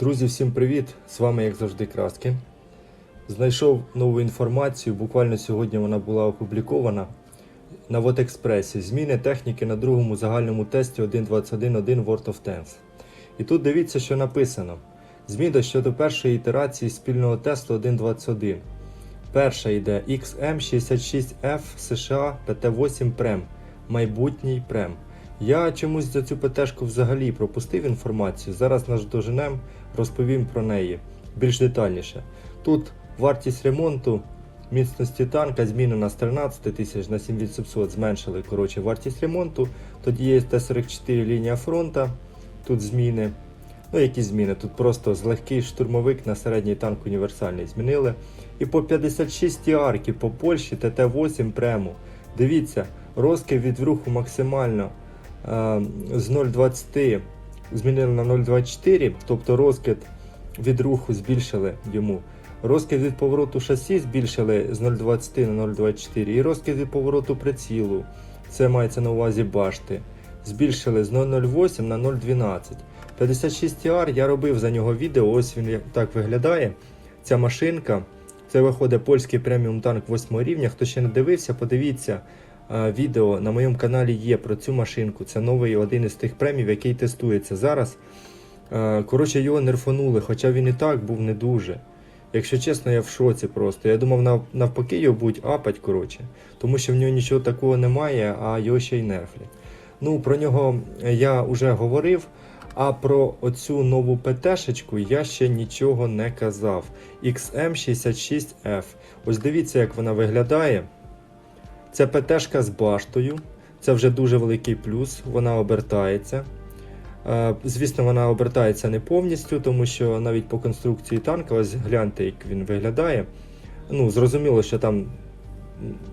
Друзі, всім привіт! З вами, як завжди, Краски. Знайшов нову інформацію. Буквально сьогодні вона була опублікована на Вотекспресі. Зміни техніки на другому загальному тесті 1.21.1 World of Tanks. І тут дивіться, що написано: зміни щодо першої ітерації спільного тесту 1.21. Перша йде XM66F США PT8 Prem. Майбутній Прем. Я чомусь за цю ПТшку взагалі пропустив інформацію. Зараз наш доженем розповім про неї більш детальніше. Тут вартість ремонту міцності танка змінена з 13 тисяч на 7700 зменшили коротше, вартість ремонту. Тоді є Т-44 лінія фронта, тут зміни. Ну, які зміни? Тут просто з легкий штурмовик на середній танк універсальний змінили. І по 56 арки по Польщі ТТ-8 прему. Дивіться, розкид від руху максимально з 0,20 змінили на 0,24, тобто розкид від руху збільшили йому. Розкид від повороту шасі збільшили з 0,20 на 0,24 і розкид від повороту прицілу, це мається на увазі башти, збільшили з 0,08 на 0,12. 56 r я робив за нього відео, ось він так виглядає. Ця машинка. Це виходить польський преміум танк 8 рівня. Хто ще не дивився, подивіться е, відео на моєму каналі є про цю машинку. Це новий один із тих премів, який тестується зараз. Е, Коротше, його нерфанули, хоча він і так був не дуже. Якщо чесно, я в шоці просто. Я думав, навпаки, його будуть апать, коротше, тому що в нього нічого такого немає, а його ще й нерфлять. Ну, про нього я вже говорив. А про оцю нову ПТшечку я ще нічого не казав. XM66F. Ось дивіться, як вона виглядає. Це ПТшка з баштою. Це вже дуже великий плюс. Вона обертається. Е, Звісно, вона обертається не повністю, тому що навіть по конструкції танка, ось гляньте, як він виглядає. Ну, зрозуміло, що там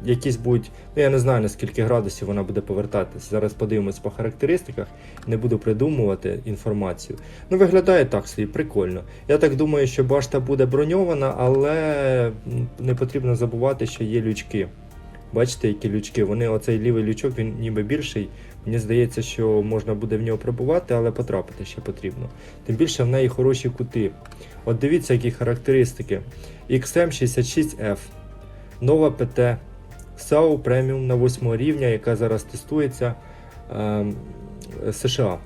якісь будуть. Ну, я не знаю наскільки градусів вона буде повертатись. Зараз подивимось по характеристиках, не буду придумувати інформацію. Ну, виглядає так собі, прикольно. Я так думаю, що башта буде броньована, але не потрібно забувати, що є лючки. Бачите, які лючки? Вони, оцей лівий лючок, він ніби більший. Мені здається, що можна буде в нього пробувати, але потрапити ще потрібно. Тим більше в неї хороші кути. От дивіться, які характеристики. XM66F, нова ПТ, SAU преміум на 8 рівня, яка зараз тестується ем, США.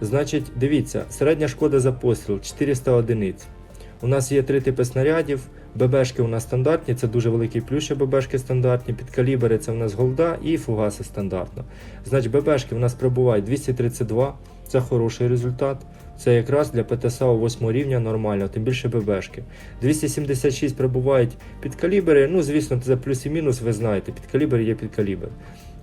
Значить, дивіться, середня шкода за постріл 400 одиниць. У нас є три типи снарядів. ББшки у нас стандартні, це дуже великий плюс, що ББшки стандартні. Підкалібери це у нас голда і фугаси стандартно. Значить, ББшки у нас прибувають 232, це хороший результат. Це якраз для ПТСА 8 рівня нормально, тим більше ББшки. 276 прибувають підкалібери, ну звісно, це плюс і мінус, ви знаєте, підкалібр є підкалібр.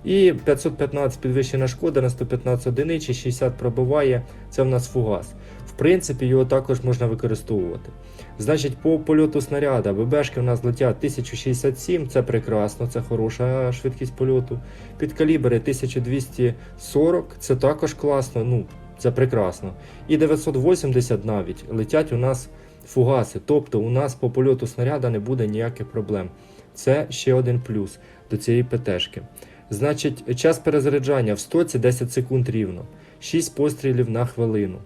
І 515 підвищена шкода на 115 одиниць, 60 пробиває, це в нас фугас. В принципі, його також можна використовувати. Значить, по польоту снаряда ББшки у нас летять 1067, це прекрасно, це хороша швидкість польоту. Підкалібри 1240, це також класно, ну, це прекрасно. І 980 навіть летять у нас фугаси. Тобто у нас по польоту снаряда не буде ніяких проблем. Це ще один плюс до цієї ПТшки. Значить, час перезаряджання в 100 це 10 секунд рівно, 6 пострілів на хвилину.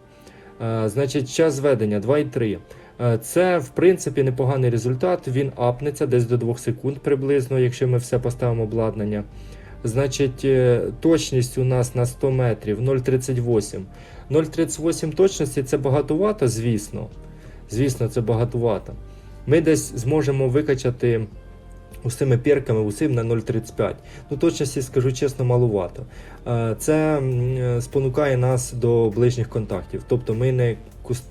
Е, Значить, час зведення 2,3. Е, Це, в принципі, непоганий результат. Він апнеться десь до 2 секунд приблизно, якщо ми все поставимо обладнання. Значить, е, точність у нас на 100 метрів 0,38. 0,38 точності це багатувато, звісно. Звісно, це багатувато. Ми десь зможемо викачати усіми пірками, усім на 0,35. Ну, точності, скажу чесно, малувато. Е, Це е, спонукає нас до ближніх контактів. Тобто ми не,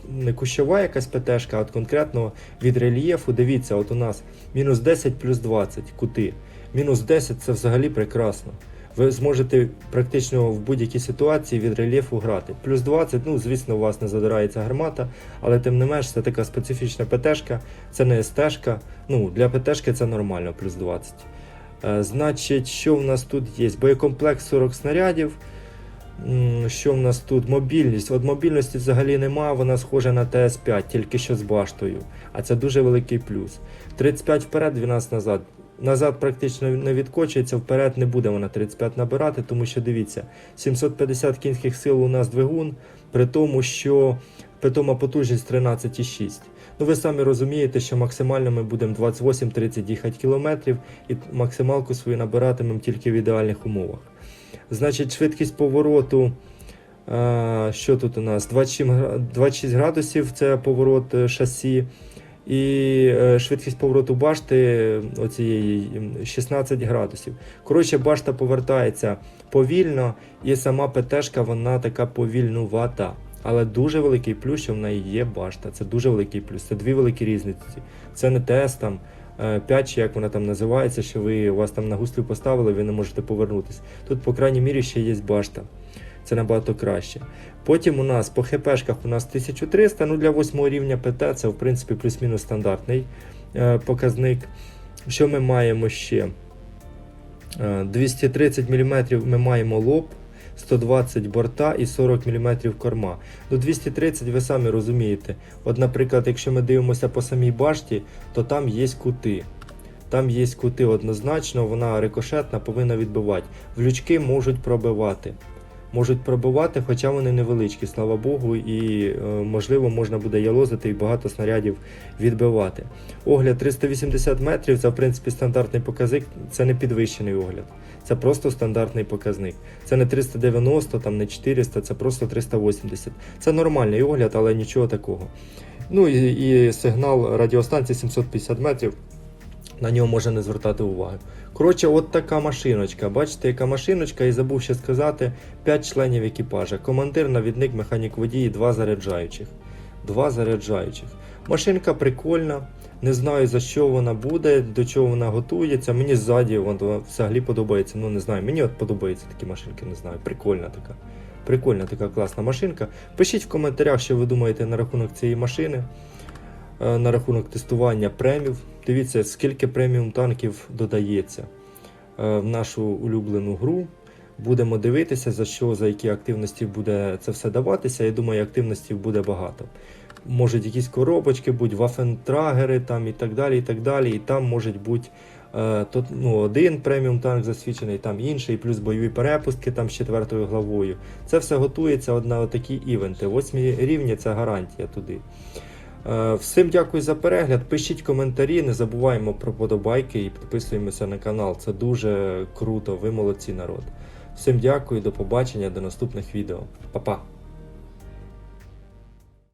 не кущова якась ПТшка, а от конкретно від рельєфу. Дивіться, от у нас мінус 10 плюс 20 кути. Мінус 10 це взагалі прекрасно. Ви зможете практично в будь-якій ситуації від рельєфу грати. Плюс 20, ну звісно, у вас не задирається гармата, але тим не менш це така специфічна ПТшка, це не СТшка. Ну, для ПТшки це нормально, плюс 20. Е, значить, що в нас тут є? Боєкомплект 40 снарядів. Що в нас тут? Мобільність. От мобільності взагалі нема, вона схожа на ТС5, тільки що з баштою. А це дуже великий плюс. 35 вперед, 12 назад. Назад практично не відкочується, вперед не буде вона 35 набирати, тому що дивіться, 750 кінських сил у нас двигун, при тому, що питома потужність 13,6. Ну ви самі розумієте, що максимально ми будемо 28-30 їхати кілометрів і максималку свою набиратимемо тільки в ідеальних умовах. Значить, швидкість повороту. е, Що тут у нас? 26 градусів це поворот е, шасі. І е, швидкість повороту башти е, оцієї 16 градусів. Коротше, башта повертається повільно, і сама ПТшка вона така повільнувата. Але дуже великий плюс, що в неї є башта. Це дуже великий плюс. Це дві великі різниці. Це не тест там 5 чи як вона там називається, що ви вас там на гуслю поставили, ви не можете повернутися. Тут, по крайній мірі, ще є башта. Це набагато краще. Потім у нас по ХПшках у нас 1300, ну для 8 рівня ПТ це в принципі плюс-мінус стандартний е, показник. Що ми маємо ще? Е, 230 мм ми маємо лоб, 120 борта і 40 мм корма. Ну 230 ви самі розумієте. От, наприклад, якщо ми дивимося по самій башті, то там є кути. Там є кути однозначно, вона рикошетна, повинна відбивати. Влючки можуть пробивати. Можуть пробивати, хоча вони невеличкі, слава Богу, і е, можливо можна буде ялозити і багато снарядів відбивати. Огляд 380 метрів це в принципі стандартний показник, це не підвищений огляд. Це просто стандартний показник. Це не 390, там не 400, це просто 380. Це нормальний огляд, але нічого такого. Ну і, і сигнал радіостанції 750 метрів. На нього можна не звертати уваги. Коротше, от така машиночка. Бачите, яка машиночка, і забув ще сказати: 5 членів екіпажа. Командир, навідник, механік водій і два заряджаючих. Два заряджаючих. Машинка прикольна. Не знаю за що вона буде, до чого вона готується. Мені ззаді вона взагалі подобається. Ну не знаю. Мені от подобаються такі машинки, не знаю. Прикольна така. Прикольна така класна машинка. Пишіть в коментарях, що ви думаєте на рахунок цієї машини, на рахунок тестування премів. Дивіться, скільки преміум танків додається е, в нашу улюблену гру. Будемо дивитися, за що, за які активності буде це все даватися. Я думаю, активностей буде багато. Можуть якісь коробочки бути, вафентрагери там і так далі. І так далі. І там можуть бути е, то, ну, один преміум танк засвідчений, там інший, плюс бойові перепустки там з четвертою главою. Це все готується от на такі івенти. Восьмі рівні це гарантія туди. Е, Всім дякую за перегляд. Пишіть коментарі, не забуваємо про подобайки і підписуємося на канал. Це дуже круто. Ви молодці народ. Всім дякую, до побачення, до наступних відео. Па-па!